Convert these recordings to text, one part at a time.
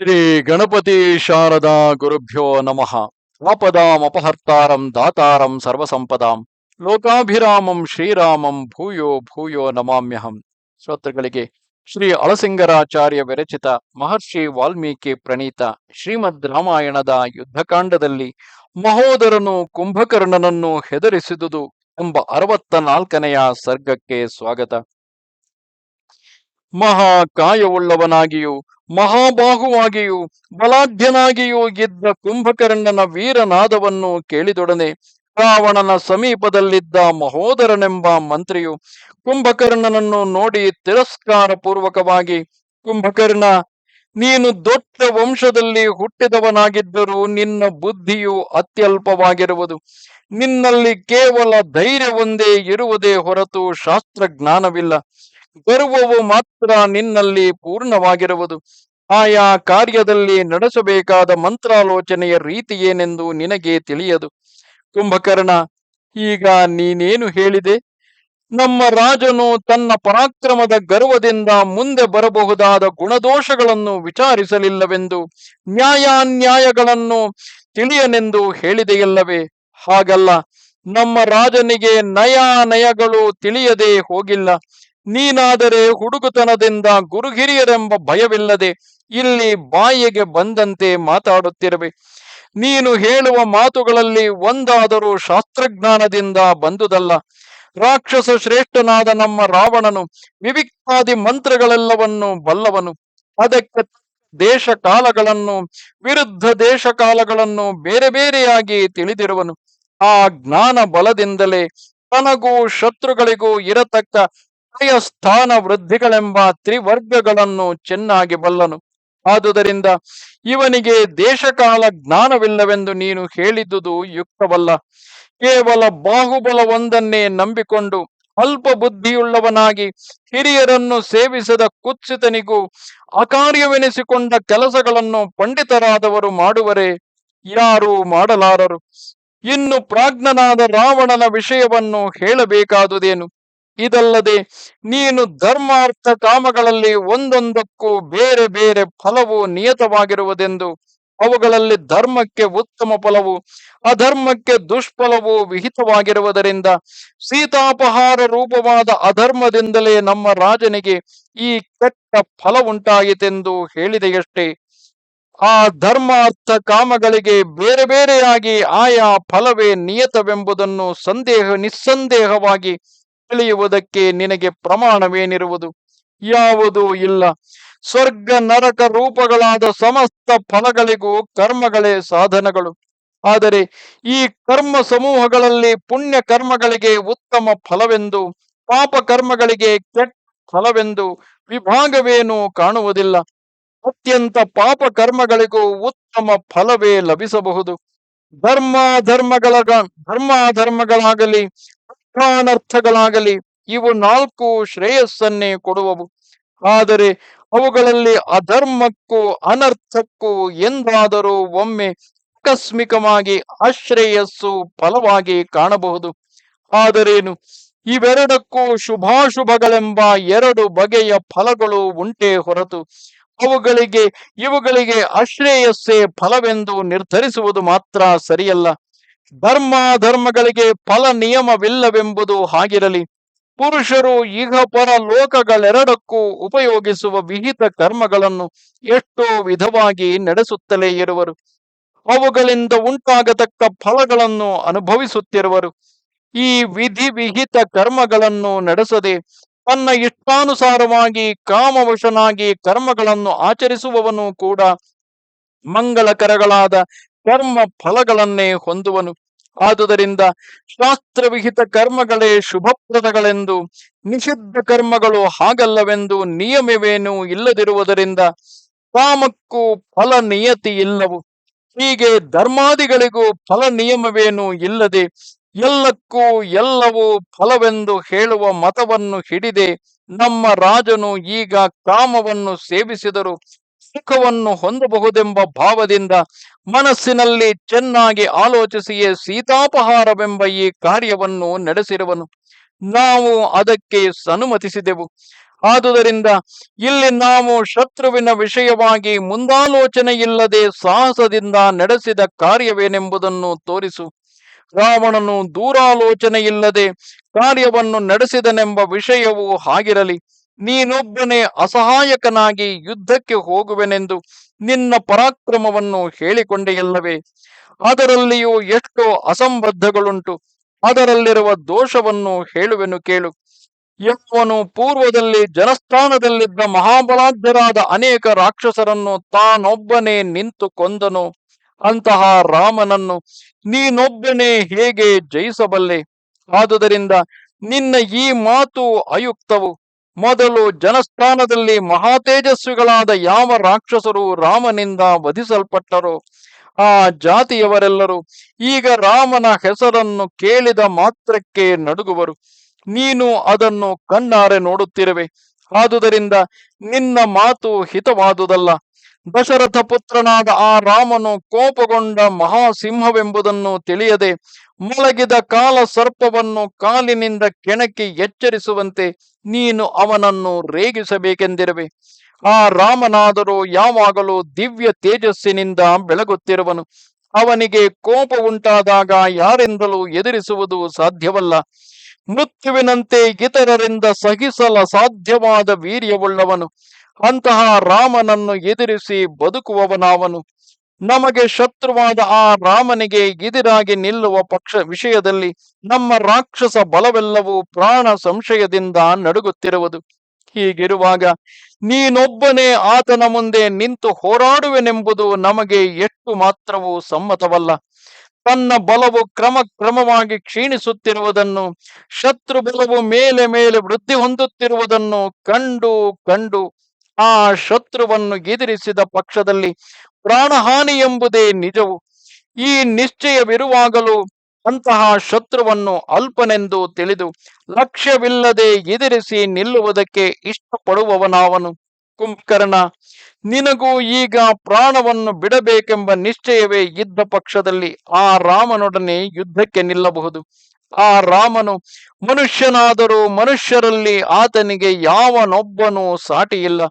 ಶ್ರೀ ಗಣಪತಿ ಶಾರದಾ ಗುರುಭ್ಯೋ ನಮಃ. ಆಪದಾಮಪಹರ್ತಾರಂ ದಾತಾರಂ ಸರ್ವಸಂಪದಾಂ. ಲೋಕಾಭಿರಾಮಂ ಶ್ರೀರಾಮಂ ಭೂಯೋ ಭೂಯೋ ನಮಾಮ್ಯಹಂ. ಶ್ರೋತೃಗಳಿಗೆ ಶ್ರೀ ಅಳಸಿಂಗರಾಚಾರ್ಯ ವಿರಚಿತ ಮಹರ್ಷಿ ವಾಲ್ಮೀಕಿ ಪ್ರಣೀತ ಶ್ರೀಮದ್ ರಾಮಾಯಣದ ಯುದ್ಧಕಾಂಡದಲ್ಲಿ ಮಹೋದರನು ಕುಂಭಕರ್ಣನನ್ನು ಹೆದರಿಸಿದುದು ಎಂಬ ಅರವತ್ತ ನಾಲ್ಕನೆಯ ಸರ್ಗಕ್ಕೆ ಸ್ವಾಗತ. ಮಹಾಕಾಯವುಳ್ಳವನಾಗಿಯೂ ಮಹಾಬಾಹುವಾಗಿಯೂ ಬಲಾಢ್ಯನಾಗಿಯೂ ಇದ್ದ ಕುಂಭಕರ್ಣನ ವೀರನಾದವನ್ನು ಕೇಳಿದೊಡನೆ ರಾವಣನ ಸಮೀಪದಲ್ಲಿದ್ದ ಮಹೋದರನೆಂಬ ಮಂತ್ರಿಯು ಕುಂಭಕರ್ಣನನ್ನು ನೋಡಿ ತಿರಸ್ಕಾರ ಪೂರ್ವಕವಾಗಿ ಕುಂಭಕರ್ಣ, ನೀನು ದೊಡ್ಡ ವಂಶದಲ್ಲಿ ಹುಟ್ಟಿದವನಾಗಿದ್ದರೂ ನಿನ್ನ ಬುದ್ಧಿಯು ಅತ್ಯಲ್ಪವಾಗಿರುವುದು. ನಿನ್ನಲ್ಲಿ ಕೇವಲ ಧೈರ್ಯವೊಂದೇ ಇರುವುದೇ ಹೊರತು ಶಾಸ್ತ್ರಜ್ಞಾನವಿಲ್ಲ. ಗರ್ವವು ಮಾತ್ರ ನಿನ್ನಲ್ಲಿ ಪೂರ್ಣವಾಗಿರುವುದು. ಆಯಾ ಕಾರ್ಯದಲ್ಲಿ ನಡೆಸಬೇಕಾದ ಮಂತ್ರಾಲೋಚನೆಯ ರೀತಿ ಏನೆಂದು ನಿನಗೆ ತಿಳಿಯದು. ಕುಂಭಕರ್ಣ, ಈಗ ನೀನೇನು ಹೇಳಿದೆ? ನಮ್ಮ ರಾಜನು ತನ್ನ ಪರಾಕ್ರಮದ ಗರ್ವದಿಂದ ಮುಂದೆ ಬರಬಹುದಾದ ಗುಣದೋಷಗಳನ್ನು ವಿಚಾರಿಸಲಿಲ್ಲವೆಂದು, ನ್ಯಾಯಾನ್ಯಾಯಗಳನ್ನು ತಿಳಿಯನೆಂದು ಹೇಳಿದೆಯಲ್ಲವೇ? ಹಾಗಲ್ಲ. ನಮ್ಮ ರಾಜನಿಗೆ ನಯ ನಯಗಳು ತಿಳಿಯದೆ ಹೋಗಿಲ್ಲ. ನೀನಾದರೆ ಹುಡುಗುತನದಿಂದ ಗುರುಗಿರಿಯರೆಂಬ ಭಯವಿಲ್ಲದೆ ಇಲ್ಲಿ ಬಾಯಿಗೆ ಬಂದಂತೆ ಮಾತಾಡುತ್ತಿರುವೆ. ನೀನು ಹೇಳುವ ಮಾತುಗಳಲ್ಲಿ ಒಂದಾದರೂ ಶಾಸ್ತ್ರಜ್ಞಾನದಿಂದ ಬಂದುದಲ್ಲ. ರಾಕ್ಷಸ ಶ್ರೇಷ್ಠನಾದ ನಮ್ಮ ರಾವಣನು ವಿವಿಕ್ತಾದಿ ಮಂತ್ರಗಳೆಲ್ಲವನ್ನು ಬಲ್ಲವನು. ಅದಕ್ಕೆ ದೇಶ ಕಾಲಗಳನ್ನು ವಿರುದ್ಧ ದೇಶ ಕಾಲಗಳನ್ನು ಬೇರೆ ಬೇರೆಯಾಗಿ ತಿಳಿದಿರುವನು. ಆ ಜ್ಞಾನ ಬಲದಿಂದಲೇ ತನಗೂ ಶತ್ರುಗಳಿಗೂ ಇರತಕ್ಕ ಸ್ಥಾನ ವೃದ್ಧಿಗಳೆಂಬ ತ್ರಿವರ್ಗಗಳನ್ನು ಚೆನ್ನಾಗಿ ಬಲ್ಲನು. ಆದುದರಿಂದ ಇವನಿಗೆ ದೇಶಕಾಲ ಜ್ಞಾನವಿಲ್ಲವೆಂದು ನೀನು ಹೇಳಿದುದು ಯುಕ್ತವಲ್ಲ. ಕೇವಲ ಬಾಹುಬಲವೊಂದನ್ನೇ ನಂಬಿಕೊಂಡು ಅಲ್ಪ ಬುದ್ಧಿಯುಳ್ಳವನಾಗಿ ಹಿರಿಯರನ್ನು ಸೇವಿಸದ ಕುತ್ಸಿತನಿಗೂ ಅಕಾರ್ಯವೆನಿಸಿಕೊಂಡ ಕೆಲಸಗಳನ್ನು ಪಂಡಿತರಾದವರು ಮಾಡುವರೇ ಯಾರೂ ಮಾಡಲಾರರು. ಇನ್ನು ಪ್ರಾಜ್ಞನಾದ ರಾವಣನ ವಿಷಯವನ್ನು ಹೇಳಬೇಕಾದುದೇನು? ಇದಲ್ಲದೆ ನೀನು ಧರ್ಮಾರ್ಥ ಕಾಮಗಳಲ್ಲಿ ಒಂದೊಂದಕ್ಕೂ ಬೇರೆ ಬೇರೆ ಫಲವು ನಿಯತವಾಗಿರುವುದೆಂದು ಅವುಗಳಲ್ಲಿ ಧರ್ಮಕ್ಕೆ ಉತ್ತಮ ಫಲವು, ಅಧರ್ಮಕ್ಕೆ ದುಷ್ಫಲವು ವಿಹಿತವಾಗಿರುವುದರಿಂದ ಸೀತಾಪಹಾರ ರೂಪವಾದ ಅಧರ್ಮದಿಂದಲೇ ನಮ್ಮ ರಾಜನಿಗೆ ಈ ಕೆಟ್ಟ ಫಲ ಉಂಟಾಯಿತೆಂದು ಹೇಳಿದೆಯಷ್ಟೇ. ಆ ಧರ್ಮಾರ್ಥ ಕಾಮಗಳಿಗೆ ಬೇರೆ ಬೇರೆಯಾಗಿ ಆಯಾ ಫಲವೇ ನಿಯತವೆಂಬುದನ್ನು ಸಂದೇಹ, ನಿಸ್ಸಂದೇಹವಾಗಿ ತಿಳಿಯುವುದಕ್ಕೆ ನಿನಗೆ ಪ್ರಮಾಣವೇನಿರುವುದು? ಯಾವುದೂ ಇಲ್ಲ. ಸ್ವರ್ಗ, ನರಕ ರೂಪಗಳಾದ ಸಮಸ್ತ ಫಲಗಳಿಗೂ ಕರ್ಮಗಳೇ ಸಾಧನಗಳು. ಆದರೆ ಈ ಕರ್ಮ ಸಮೂಹಗಳಲ್ಲಿ ಪುಣ್ಯ ಕರ್ಮಗಳಿಗೆ ಉತ್ತಮ ಫಲವೆಂದು, ಪಾಪ ಕರ್ಮಗಳಿಗೆ ಕೆಟ್ಟ ಫಲವೆಂದು ವಿಭಾಗವೇನೂ ಕಾಣುವುದಿಲ್ಲ. ಅತ್ಯಂತ ಪಾಪ ಕರ್ಮಗಳಿಗೂ ಉತ್ತಮ ಫಲವೇ ಲಭಿಸಬಹುದು. ಧರ್ಮ ಧರ್ಮಗಳ ಧರ್ಮಾಧರ್ಮಗಳಾಗಲಿ ಅರ್ಥಾನರ್ಥಗಳಾಗಲಿ ಇವು ನಾಲ್ಕು ಶ್ರೇಯಸ್ಸನ್ನೇ ಕೊಡುವವು. ಆದರೆ ಅವುಗಳಲ್ಲಿ ಅಧರ್ಮಕ್ಕೂ ಅನರ್ಥಕ್ಕೂ ಎಂದಾದರೂ ಒಮ್ಮೆ ಆಕಸ್ಮಿಕವಾಗಿ ಅಶ್ರೇಯಸ್ಸು ಫಲವಾಗಿ ಕಾಣಬಹುದು. ಆದರೇನು? ಇವೆರಡಕ್ಕೂ ಶುಭಾಶುಭಗಳೆಂಬ ಎರಡು ಬಗೆಯ ಫಲಗಳು ಉಂಟೇ ಹೊರತು. ಅವುಗಳಿಗೆ, ಇವುಗಳಿಗೆ ಅಶ್ರೇಯಸ್ಸೇ ಫಲವೆಂದು ನಿರ್ಧರಿಸುವುದು ಮಾತ್ರ ಸರಿಯಲ್ಲ. ಧರ್ಮ ಧರ್ಮಗಳಿಗೆ ಫಲ ನಿಯಮವಿಲ್ಲವೆಂಬುದು ಹಾಗಿರಲಿ. ಪುರುಷರು ಈಗ ಪರ ಲೋಕಗಳೆರಡಕ್ಕೂ ಉಪಯೋಗಿಸುವ ವಿಹಿತ ಕರ್ಮಗಳನ್ನು ಎಷ್ಟೋ ವಿಧವಾಗಿ ನಡೆಸುತ್ತಲೇ ಇರುವರು. ಅವುಗಳಿಂದ ಉಂಟಾಗತಕ್ಕ ಫಲಗಳನ್ನು ಅನುಭವಿಸುತ್ತಿರುವರು. ಈ ವಿಧಿ ವಿಹಿತ ಕರ್ಮಗಳನ್ನು ನಡೆಸದೆ ತನ್ನ ಇಷ್ಟಾನುಸಾರವಾಗಿ ಕಾಮವಶನಾಗಿ ಕರ್ಮಗಳನ್ನು ಆಚರಿಸುವವನು ಕೂಡ ಮಂಗಳಕರಗಳಾದ ಕರ್ಮ ಫಲಗಳನ್ನೇ ಹೊಂದುವನು. ಆದುದರಿಂದ ಶಾಸ್ತ್ರವಿಹಿತ ಕರ್ಮಗಳೇ ಶುಭಪ್ರದಗಳೆಂದು, ನಿಷಿದ್ಧ ಕರ್ಮಗಳು ಹಾಗಲ್ಲವೆಂದು ನಿಯಮವೇನೂ ಇಲ್ಲದಿರುವುದರಿಂದ ಕಾಮಕ್ಕೂ ಫಲ ನಿಯತಿ ಇಲ್ಲವು ಹೀಗೆ ಧರ್ಮಾದಿಗಳಿಗೂ ಫಲ ನಿಯಮವೇನೂ ಇಲ್ಲದೆ ಎಲ್ಲಕ್ಕೂ ಎಲ್ಲವೂ ಫಲವೆಂದು ಹೇಳುವ ಮತವನ್ನು ಹಿಡಿದೆ ನಮ್ಮ ರಾಜನು ಈಗ ಕಾಮವನ್ನು ಸೇವಿಸಿದರು. ಸುಖವನ್ನು ಹೊಂದಬಹುದೆಂಬ ಭಾವದಿಂದ ಮನಸ್ಸಿನಲ್ಲಿ ಚೆನ್ನಾಗಿ ಆಲೋಚಿಸಿಯೇ ಸೀತಾಪಹಾರವೆಂಬ ಈ ಕಾರ್ಯವನ್ನು ನಡೆಸಿರುವನು ನಾವು ಅದಕ್ಕೆ ಸನುಮತಿಸಿದೆವು. ಆದುದರಿಂದ ಇಲ್ಲಿ ನಾವು ಶತ್ರುವಿನ ವಿಷಯವಾಗಿ ಮುಂದಾಲೋಚನೆ ಇಲ್ಲದೆ ಸಾಹಸದಿಂದ ನಡೆಸಿದ ಕಾರ್ಯವೇನೆಂಬುದನ್ನು ತೋರಿಸು. ರಾವಣನು ದೂರಾಲೋಚನೆ ಇಲ್ಲದೆ ಕಾರ್ಯವನ್ನು ನಡೆಸಿದನೆಂಬ ವಿಷಯವು ಹಾಗಿರಲಿ. ನೀನೊಬ್ಬನೇ ಅಸಹಾಯಕನಾಗಿ ಯುದ್ಧಕ್ಕೆ ಹೋಗುವೆನೆಂದು ನಿನ್ನ ಪರಾಕ್ರಮವನ್ನು ಹೇಳಿಕೊಂಡೆಯಲ್ಲವೇ ಅದರಲ್ಲಿಯೂ ಎಷ್ಟೋ ಅಸಂಬದ್ಧಗಳುಂಟು. ಅದರಲ್ಲಿರುವ ದೋಷವನ್ನು ಹೇಳುವೆನು ಕೇಳು. ಯಹೋವನು ಪೂರ್ವದಲ್ಲಿ ಜನಸ್ಥಾನದಲ್ಲಿದ್ದ ಮಹಾಬಲಾಢ್ಯರಾದ ಅನೇಕ ರಾಕ್ಷಸರನ್ನು ತಾನೊಬ್ಬನೇ ನಿಂತು ಕೊಂದನು. ಅಂತಹ ರಾಮನನ್ನು ನೀನೊಬ್ಬನೇ ಹೇಗೆ ಜಯಿಸಬಲ್ಲೆ? ಆದುದರಿಂದ ನಿನ್ನ ಈ ಮಾತು ಅಯುಕ್ತವು. ಮೊದಲು ಜನಸ್ಥಾನದಲ್ಲಿ ಮಹಾತೇಜಸ್ವಿಗಳಾದ ಯಾವ ರಾಕ್ಷಸರು ರಾಮನಿಂದ ವಧಿಸಲ್ಪಟ್ಟರು ಆ ಜಾತಿಯವರೆಲ್ಲರೂ ಈಗ ರಾಮನ ಹೆಸರನ್ನು ಕೇಳಿದ ಮಾತ್ರಕ್ಕೆ ನಡುಗುವರು. ನೀನು ಅದನ್ನು ಕಣ್ಣಾರೆ ನೋಡುತ್ತಿರುವೆ. ಆದುದರಿಂದ ನಿನ್ನ ಮಾತು ಹಿತವಾದುದಲ್ಲ. ದಶರಥ ಪುತ್ರನಾದ ಆ ರಾಮನು ಕೋಪಗೊಂಡ ಮಹಾಸಿಂಹವೆಂಬುದನ್ನು ತಿಳಿಯದೆ ಮಲಗಿದ ಕಾಲ ಸರ್ಪವನ್ನು ಕಾಲಿನಿಂದ ಕೆಣಕಿ ಎಚ್ಚರಿಸುವಂತೆ ನೀನು ಅವನನ್ನು ರೇಗಿಸಬೇಕೆಂದಿರುವೆ. ಆ ರಾಮನಾದರೂ ಯಾವಾಗಲೂ ದಿವ್ಯ ತೇಜಸ್ಸಿನಿಂದ ಬೆಳಗುತ್ತಿರುವನು. ಅವನಿಗೆ ಕೋಪ ಉಂಟಾದಾಗ ಯಾರಿಂದಲೂ ಎದುರಿಸುವುದು ಸಾಧ್ಯವಲ್ಲ. ಮೃತ್ಯುವಿನಂತೆ ಇತರರಿಂದ ಸಹಿಸಲ ಸಾಧ್ಯವಾದ ವೀರ್ಯವುಳ್ಳವನು. ಅಂತಹ ರಾಮನನ್ನು ಎದುರಿಸಿ ಬದುಕುವವನಾವನು. ನಮಗೆ ಶತ್ರುವಾದ ಆ ರಾಮನಿಗೆ ಎದುರಾಗಿ ನಿಲ್ಲುವ ಪಕ್ಷ ವಿಷಯದಲ್ಲಿ ನಮ್ಮ ರಾಕ್ಷಸ ಬಲವೆಲ್ಲವೂ ಪ್ರಾಣ ಸಂಶಯದಿಂದ ನಡುಗುತ್ತಿರುವುದು. ಹೀಗಿರುವಾಗ ನೀನೊಬ್ಬನೇ ಆತನ ಮುಂದೆ ನಿಂತು ಹೋರಾಡುವೆನೆಂಬುದು ನಮಗೆ ಎಷ್ಟು ಮಾತ್ರವೂ ಸಮ್ಮತವಲ್ಲ. ತನ್ನ ಬಲವು ಕ್ರಮ ಕ್ರಮವಾಗಿ ಕ್ಷೀಣಿಸುತ್ತಿರುವುದನ್ನು ಶತ್ರು ಬಲವು ಮೇಲೆ ಮೇಲೆ ವೃದ್ಧಿ ಹೊಂದುತ್ತಿರುವುದನ್ನು ಕಂಡು ಕಂಡು ಆ ಶತ್ರುವನ್ನು ಎದುರಿಸಿದ ಪಕ್ಷದಲ್ಲಿ ಪ್ರಾಣಹಾನಿ ಎಂಬುದೇ ನಿಜವು. ಈ ನಿಶ್ಚಯವಿರುವಾಗಲೂ ಅಂತಹ ಶತ್ರುವನ್ನು ಅಲ್ಪನೆಂದು ತಿಳಿದು ಲಕ್ಷ್ಯವಿಲ್ಲದೆ ಎದುರಿಸಿ ನಿಲ್ಲುವುದಕ್ಕೆ ಇಷ್ಟಪಡುವವನಾವನು. ಕುಂಭಕರ್ಣ, ನಿನಗೂ ಈಗ ಪ್ರಾಣವನ್ನು ಬಿಡಬೇಕೆಂಬ ನಿಶ್ಚಯವೇ ಇದ್ದ ಪಕ್ಷದಲ್ಲಿ ಆ ರಾಮನೊಡನೆ ಯುದ್ಧಕ್ಕೆ ನಿಲ್ಲಬಹುದು. ಆ ರಾಮನು ಮನುಷ್ಯನಾದರೂ ಮನುಷ್ಯರಲ್ಲಿ ಆತನಿಗೆ ಯಾವನೊಬ್ಬನೂ ಸಾಟಿಯಿಲ್ಲ.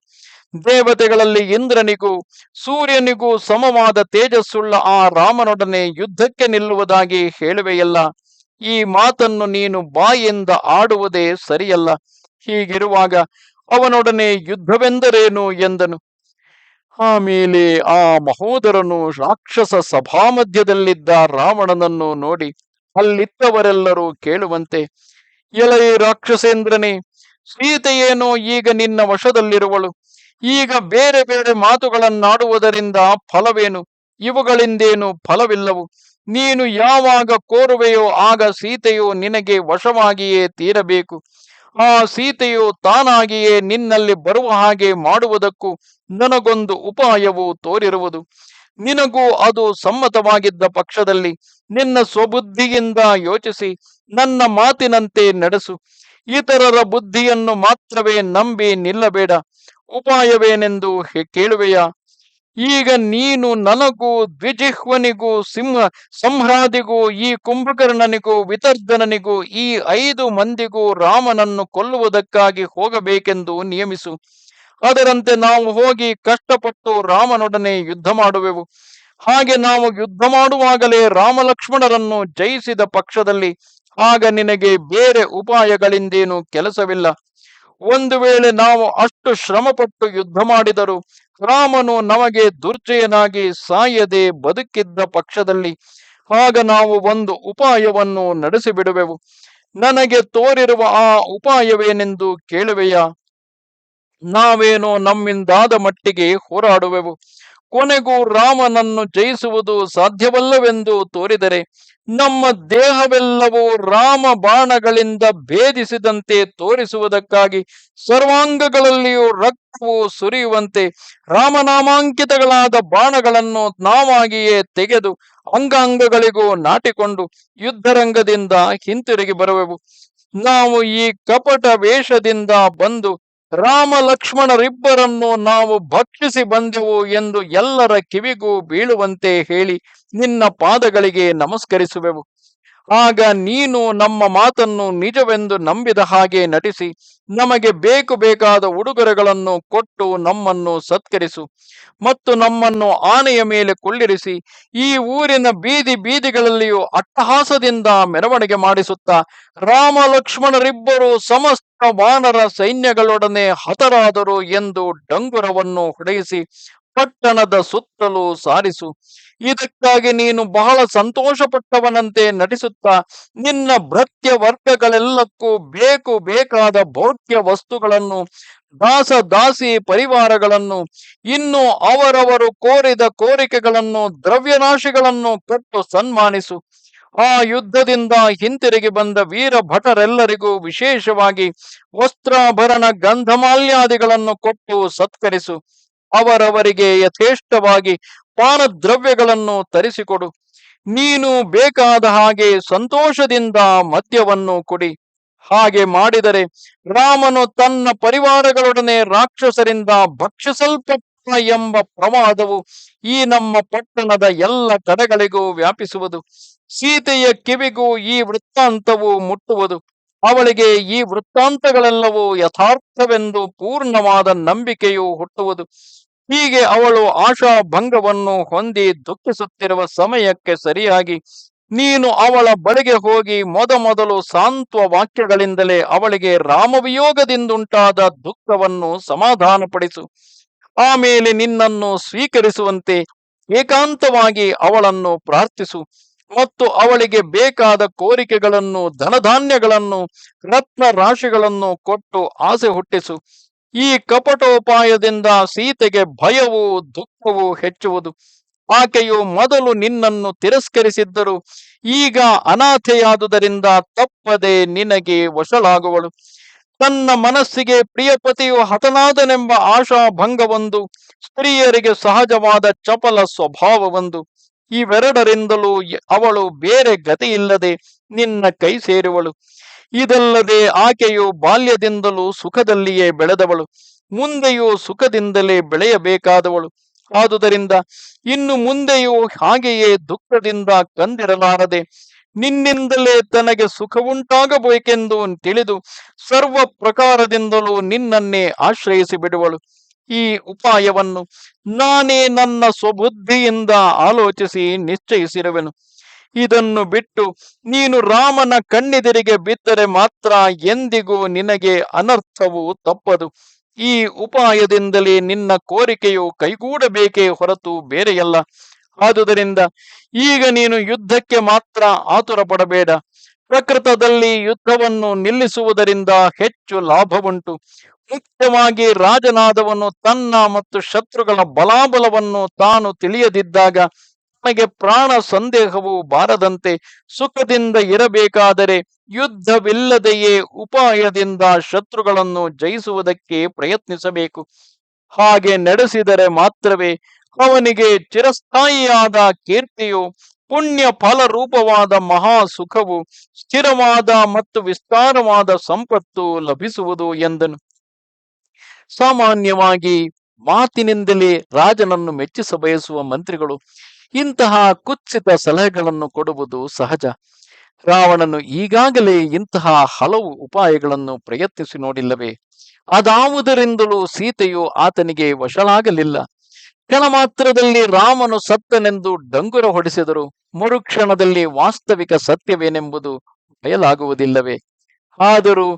ದೇವತೆಗಳಲ್ಲಿ ಇಂದ್ರನಿಗೂ ಸೂರ್ಯನಿಗೂ ಸಮವಾದ ತೇಜಸ್ಸುಳ್ಳ ಆ ರಾಮನೊಡನೆ ಯುದ್ಧಕ್ಕೆ ನಿಲ್ಲುವುದಾಗಿ ಹೇಳುವೆಯಲ್ಲ. ಈ ಮಾತನ್ನು ನೀನು ಬಾಯಿಂದ ಆಡುವುದೇ ಸರಿಯಲ್ಲ. ಹೀಗಿರುವಾಗ ಅವನೊಡನೆ ಯುದ್ಧವೆಂದರೇನು ಎಂದನು. ಆಮೇಲೆ ಆ ಮಹೋದರನು ರಾಕ್ಷಸ ಸಭಾಮಧ್ಯದಲ್ಲಿದ್ದ ರಾವಣನನ್ನು ನೋಡಿ ಅಲ್ಲಿದ್ದವರೆಲ್ಲರೂ ಕೇಳುವಂತೆ, ಎಲೈ ರಾಕ್ಷಸೇಂದ್ರನೇ, ಸೀತೆಯೇನೋ ಈಗ ನಿನ್ನ ವಶದಲ್ಲಿರುವಳು. ಈಗ ಬೇರೆ ಬೇರೆ ಮಾತುಗಳನ್ನಾಡುವುದರಿಂದ ಫಲವೇನು? ಇವುಗಳಿಂದೇನು ಫಲವಿಲ್ಲವು. ನೀನು ಯಾವಾಗ ಕೋರುವೆಯೋ ಆಗ ಸೀತೆಯು ನಿನಗೆ ವಶವಾಗಿಯೇ ತೀರಬೇಕು. ಆ ಸೀತೆಯು ತಾನಾಗಿಯೇ ನಿನ್ನಲ್ಲಿ ಬರುವ ಹಾಗೆ ಮಾಡುವುದಕ್ಕೂ ನನಗೊಂದು ಉಪಾಯವು ತೋರಿರುವುದು. ನಿನಗೂ ಅದು ಸಮ್ಮತವಾಗಿದ್ದ ಪಕ್ಷದಲ್ಲಿ ನಿನ್ನ ಸ್ವಬುದ್ಧಿಯಿಂದ ಯೋಚಿಸಿ, ನನ್ನ ಮಾತಿನಂತೆ ನಡೆಸು. ಇತರರ ಬುದ್ಧಿಯನ್ನು ಮಾತ್ರವೇ ನಂಬಿ ನಿಲ್ಲಬೇಡ. ಉಪಾಯವೇನೆಂದು ಕೇಳುವೆಯ? ಈಗ ನೀನು ನನಗೂ, ದ್ವಿಜಿಹ್ವನಿಗೂ, ಸಿಂಹ ಸಂಹ್ರಾದಿಗೂ, ಈ ಕುಂಭಕರ್ಣನಿಗೂ ವಿತರ್ಧನನಿಗೂ ಈ ಐದು ಮಂದಿಗೂ ರಾಮನನ್ನು ಕೊಲ್ಲುವುದಕ್ಕಾಗಿ ಹೋಗಬೇಕೆಂದು ನಿಯಮಿಸು. ಅದರಂತೆ ನಾವು ಹೋಗಿ ಕಷ್ಟಪಟ್ಟು ರಾಮನೊಡನೆ ಯುದ್ಧ ಮಾಡುವೆವು. ಹಾಗೆ ನಾವು ಯುದ್ಧ ಮಾಡುವಾಗಲೇ ರಾಮಲಕ್ಷ್ಮಣರನ್ನು ಜಯಿಸಿದ ಪಕ್ಷದಲ್ಲಿ ಆಗ ನಿನಗೆ ಬೇರೆ ಉಪಾಯಗಳಿಂದೇನು ಕೆಲಸವಿಲ್ಲ. ಒಂದು ವೇಳೆ ನಾವು ಅಷ್ಟು ಶ್ರಮಪಟ್ಟು ಯುದ್ಧ ಮಾಡಿದರೂ ರಾಮನು ನಮಗೆ ದುರ್ಜಯನಾಗಿ ಸಾಯದೆ ಬದುಕಿದ್ದ ಪಕ್ಷದಲ್ಲಿ ಆಗ ನಾವು ಒಂದು ಉಪಾಯವನ್ನು ನಡೆಸಿಬಿಡುವೆವು. ನನಗೆ ತೋರಿರುವ ಆ ಉಪಾಯವೇನೆಂದು ಕೇಳುವೆಯಾ? ನಾವೇನೋ ನಮ್ಮಿಂದಾದ ಮಟ್ಟಿಗೆ ಹೋರಾಡುವೆವು. ಕೊನೆಗೂ ರಾಮನನ್ನು ಜಯಿಸುವುದು ಸಾಧ್ಯವಲ್ಲವೆಂದು ತೋರಿದರೆ, ನಮ್ಮ ದೇಹವೆಲ್ಲವೂ ರಾಮ ಬಾಣಗಳಿಂದ ಭೇದಿಸಿದಂತೆ ತೋರಿಸುವುದಕ್ಕಾಗಿ ಸರ್ವಾಂಗಗಳಲ್ಲಿಯೂ ರಕ್ತವು ಸುರಿಯುವಂತೆ ರಾಮನಾಮಾಂಕಿತಗಳಾದ ಬಾಣಗಳನ್ನು ನಾವಾಗಿಯೇ ತೆಗೆದು ಅಂಗಾಂಗಗಳಿಗೂ ನಾಟಿಕೊಂಡು ಯುದ್ಧರಂಗದಿಂದ ಹಿಂತಿರುಗಿ ಬರುವೆವು. ನಾವು ಈ ಕಪಟ ವೇಷದಿಂದ ಬಂದು ರಾಮ ಲಕ್ಷ್ಮಣರಿಬ್ಬರನ್ನು ನಾವು ಭಕ್ಷಿಸಿ ಬಂದೆವು ಎಂದು ಎಲ್ಲರ ಕಿವಿಗೂ ಬೀಳುವಂತೆ ಹೇಳಿ ನಿನ್ನ ಪಾದಗಳಿಗೆ ನಮಸ್ಕರಿಸುವೆವು. ಆಗ ನೀನು ನಮ್ಮ ಮಾತನ್ನು ನಿಜವೆಂದು ನಂಬಿದ ಹಾಗೆ ನಟಿಸಿ, ನಮಗೆ ಬೇಕು ಬೇಕಾದ ಉಡುಗೊರೆಗಳನ್ನು ಕೊಟ್ಟು ನಮ್ಮನ್ನು ಸತ್ಕರಿಸು ಮತ್ತು ನಮ್ಮನ್ನು ಆನೆಯ ಮೇಲೆ ಕುಳ್ಳಿರಿಸಿ ಈ ಊರಿನ ಬೀದಿ ಬೀದಿಗಳಲ್ಲಿಯೂ ಅಟ್ಟಹಾಸದಿಂದ ಮೆರವಣಿಗೆ ಮಾಡಿಸುತ್ತಾ, ರಾಮ ಲಕ್ಷ್ಮಣರಿಬ್ಬರು ಸಮಸ್ತ ವಾನರ ಸೈನ್ಯಗಳೊಡನೆ ಹತರಾದರು ಎಂದು ಡಂಗುರವನ್ನು ಹೊಡೆಯಿಸಿ ಪಟ್ಟಣದ ಸುತ್ತಲೂ ಸಾರಿಸು. ಇದಕ್ಕಾಗಿ ನೀನು ಬಹಳ ಸಂತೋಷಪಟ್ಟವನಂತೆ ನಟಿಸುತ್ತಾ, ನಿನ್ನ ಭೃತ್ಯ ವರ್ಗಗಳೆಲ್ಲಕ್ಕೂ ಬೇಕು ಬೇಕಾದ ಭೌತ್ಯ ವಸ್ತುಗಳನ್ನು, ದಾಸ ದಾಸಿ ಪರಿವಾರಗಳನ್ನು, ಇನ್ನು ಅವರವರು ಕೋರಿದ ಕೋರಿಕೆಗಳನ್ನು ದ್ರವ್ಯರಾಶಿಗಳನ್ನು ಕೊಟ್ಟು ಸನ್ಮಾನಿಸು. ಆ ಯುದ್ಧದಿಂದ ಹಿಂತಿರುಗಿ ಬಂದ ವೀರ ಭಟರೆಲ್ಲರಿಗೂ ವಿಶೇಷವಾಗಿ ವಸ್ತ್ರಾಭರಣ ಗಂಧಮಾಲ್ಯಾದಿಗಳನ್ನು ಕೊಟ್ಟು ಸತ್ಕರಿಸು. ಅವರವರಿಗೆ ಯಥೇಷ್ಟವಾಗಿ ಪಾನದ್ರವ್ಯಗಳನ್ನು ತರಿಸಿಕೊಡು. ನೀನು ಬೇಕಾದ ಹಾಗೆ ಸಂತೋಷದಿಂದ ಮದ್ಯವನ್ನು ಕೊಡಿ. ಹಾಗೆ ಮಾಡಿದರೆ ರಾಮನು ತನ್ನ ಪರಿವಾರಗಳೊಡನೆ ರಾಕ್ಷಸರಿಂದ ಭಕ್ಷಿಸಲ್ಪಟ್ಟ ಎಂಬ ಪ್ರಮಾದವು ಈ ನಮ್ಮ ಪಟ್ಟಣದ ಎಲ್ಲ ಕಡೆಗಳಿಗೂ ವ್ಯಾಪಿಸುವುದು. ಸೀತೆಯ ಕಿವಿಗೂ ಈ ವೃತ್ತಾಂತವು ಮುಟ್ಟುವುದು. ಅವಳಿಗೆ ಈ ವೃತ್ತಾಂತಗಳೆಲ್ಲವೂ ಯಥಾರ್ಥವೆಂದು ಪೂರ್ಣವಾದ ನಂಬಿಕೆಯು ಹುಟ್ಟುವುದು. ಹೀಗೆ ಅವಳು ಆಶಾ ಭಂಗವನ್ನು ಹೊಂದಿ ದುಃಖಿಸುತ್ತಿರುವ ಸಮಯಕ್ಕೆ ಸರಿಯಾಗಿ ನೀನು ಅವಳ ಬಳಿಗೆ ಹೋಗಿ ಮೊದಮೊದಲು ಸಾಂತ್ವ ವಾಕ್ಯಗಳಿಂದಲೇ ಅವಳಿಗೆ ರಾಮವಿಯೋಗದಿಂದುಂಟಾದ ದುಃಖವನ್ನು ಸಮಾಧಾನಪಡಿಸು. ಆಮೇಲೆ ನಿನ್ನನ್ನು ಸ್ವೀಕರಿಸುವಂತೆ ಏಕಾಂತವಾಗಿ ಅವಳನ್ನು ಪ್ರಾರ್ಥಿಸು ಮತ್ತು ಅವಳಿಗೆ ಬೇಕಾದ ಕೋರಿಕೆಗಳನ್ನು ಧನಧಾನ್ಯಗಳನ್ನು ರತ್ನ ರಾಶಿಗಳನ್ನು ಕೊಟ್ಟು ಆಸೆ ಹುಟ್ಟಿಸು ಈ ಕಪಟೋಪಾಯದಿಂದ ಸೀತೆಗೆ ಭಯವೂ ದುಃಖವೂ ಹೆಚ್ಚುವುದು. ಆಕೆಯು ಮೊದಲು ನಿನ್ನನ್ನು ತಿರಸ್ಕರಿಸಿದ್ದರು. ಈಗ ಅನಾಥೆಯಾದುದರಿಂದ ತಪ್ಪದೆ ನಿನಗೆ ವಶಳಾಗುವಳು. ತನ್ನ ಮನಸ್ಸಿಗೆ ಪ್ರಿಯಪತಿಯು ಹತನಾದನೆಂಬ ಆಶಾಭಂಗವೊಂದು, ಸ್ತ್ರೀಯರಿಗೆ ಸಹಜವಾದ ಚಪಲ ಸ್ವಭಾವವೊಂದು. ಇವೆರಡರಿಂದಲೂ ಅವಳು ಬೇರೆ ಗತಿಯಿಲ್ಲದೆ ನಿನ್ನ ಕೈ ಸೇರುವಳು. ಇದಲ್ಲದೆ ಆಕೆಯು ಬಾಲ್ಯದಿಂದಲೂ ಸುಖದಲ್ಲಿಯೇ ಬೆಳೆದವಳು, ಮುಂದೆಯೂ ಸುಖದಿಂದಲೇ ಬೆಳೆಯಬೇಕಾದವಳು. ಆದುದರಿಂದ ಇನ್ನು ಮುಂದೆಯೂ ಹಾಗೆಯೇ ದುಃಖದಿಂದ ಕಂದಿರಲಾರದೆ ನಿನ್ನಿಂದಲೇ ತನಗೆ ಸುಖವುಂಟಾಗಬೇಕೆಂದು ತಿಳಿದು ಸರ್ವ ಪ್ರಕಾರದಿಂದಲೂ ನಿನ್ನನ್ನೇ ಆಶ್ರಯಿಸಿ ಬಿಡುವಳು. ಈ ಉಪಾಯವನ್ನು ನಾನೇ ನನ್ನ ಸ್ವಬುದ್ಧಿಯಿಂದ ಆಲೋಚಿಸಿ ನಿಶ್ಚಯಿಸಿರುವೆನು. ಇದನ್ನು ಬಿಟ್ಟು ನೀನು ರಾಮನ ಕಣ್ಣೆದಿರಿಗೆ ಬಿದ್ದರೆ ಮಾತ್ರ ಎಂದಿಗೂ ನಿನಗೆ ಅನರ್ಥವು ತಪ್ಪದು. ಈ ಉಪಾಯದಿಂದಲೇ ನಿನ್ನ ಕೋರಿಕೆಯು ಕೈಗೂಡಬೇಕೇ ಹೊರತು ಬೇರೆಯಲ್ಲ. ಆದುದರಿಂದ ಈಗ ನೀನು ಯುದ್ಧಕ್ಕೆ ಮಾತ್ರ ಆತುರ ಪಡಬೇಡ ಪ್ರಕೃತದಲ್ಲಿ ಯುದ್ಧವನ್ನು ನಿಲ್ಲಿಸುವುದರಿಂದ ಹೆಚ್ಚು ಲಾಭವುಂಟು. ಮುಖ್ಯವಾಗಿ ರಾಜನಾದವನು ತನ್ನ ಮತ್ತು ಶತ್ರುಗಳ ಬಲಾಬಲವನ್ನು ತಾನು ತಿಳಿಯದಿದ್ದಾಗ ತನಗೆ ಪ್ರಾಣ ಸಂದೇಹವು ಬಾರದಂತೆ ಸುಖದಿಂದ ಇರಬೇಕಾದರೆ ಯುದ್ಧವಿಲ್ಲದೆಯೇ ಉಪಾಯದಿಂದ ಶತ್ರುಗಳನ್ನು ಜಯಿಸುವುದಕ್ಕೆ ಪ್ರಯತ್ನಿಸಬೇಕು. ಹಾಗೆ ನಡೆಸಿದರೆ ಮಾತ್ರವೇ ಅವನಿಗೆ ಚಿರಸ್ಥಾಯಿಯಾದ ಕೀರ್ತಿಯು, ಪುಣ್ಯ ಫಲ ರೂಪವಾದ ಮಹಾ ಸುಖವು ಸ್ಥಿರವಾದ ಮತ್ತು ವಿಸ್ತಾರವಾದ ಸಂಪತ್ತು ಲಭಿಸುವುದು ಎಂದನು. ಸಾಮಾನ್ಯವಾಗಿ ಮಾತಿನಿಂದಲೇ ರಾಜನನ್ನು ಮೆಚ್ಚಿಸ ಬಯಸುವ ಮಂತ್ರಿಗಳು ಇಂತಹ ಕುಚ್ಚಿತ ಸಲಹೆಗಳನ್ನು ಕೊಡುವುದು ಸಹಜ. ರಾವಣನು ಈಗಾಗಲೇ ಇಂತಹ ಹಲವು ಉಪಾಯಗಳನ್ನು ಪ್ರಯತ್ನಿಸಿ ನೋಡಿಲ್ಲವೇ? ಅದಾವುದರಿಂದಲೂ ಸೀತೆಯು ಆತನಿಗೆ ವಶಳಾಗಲಿಲ್ಲ. ಕ್ಷಣ ಮಾತ್ರದಲ್ಲಿ ರಾಮನು ಸತ್ತನೆಂದು ಡಂಗುರ ಹೊಡಿಸಿದರು. ಮರುಕ್ಷಣದಲ್ಲಿ ವಾಸ್ತವಿಕ ಸತ್ಯವೇನೆಂಬುದು ಬಯಲಾಗುವುದಿಲ್ಲವೇ ಆದರೂ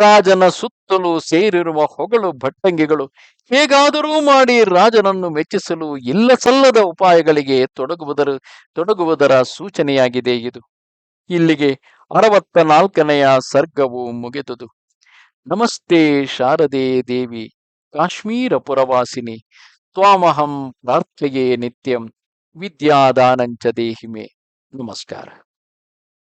ರಾಜನ ಸುತ್ತಲೂ ಸೇರಿರುವ ಹೊಗಳು ಭಟ್ಟಂಗಿಗಳು ಹೇಗಾದರೂ ಮಾಡಿ ರಾಜನನ್ನು ಮೆಚ್ಚಿಸಲು ಇಲ್ಲ ಸಲ್ಲದ ಉಪಾಯಗಳಿಗೆ ತೊಡಗುವುದರ ತೊಡಗುವುದರ ಸೂಚನೆಯಾಗಿದೆ ಇದು. ಇಲ್ಲಿಗೆ ಅರವತ್ತ ನಾಲ್ಕನೆಯ ಸರ್ಗವು ಮುಗಿದುದು. ನಮಸ್ತೆ ಶಾರದೆ ದೇವಿ, ಕಾಶ್ಮೀರ ಪುರವಾಸಿನಿ, ತ್ವಾಮಹಂ ಪ್ರಾರ್ಥೆಯೇ ನಿತ್ಯಂ, ವಿದ್ಯಾದಾನಂಚ ದೇಹಿಮೆ. ನಮಸ್ಕಾರ.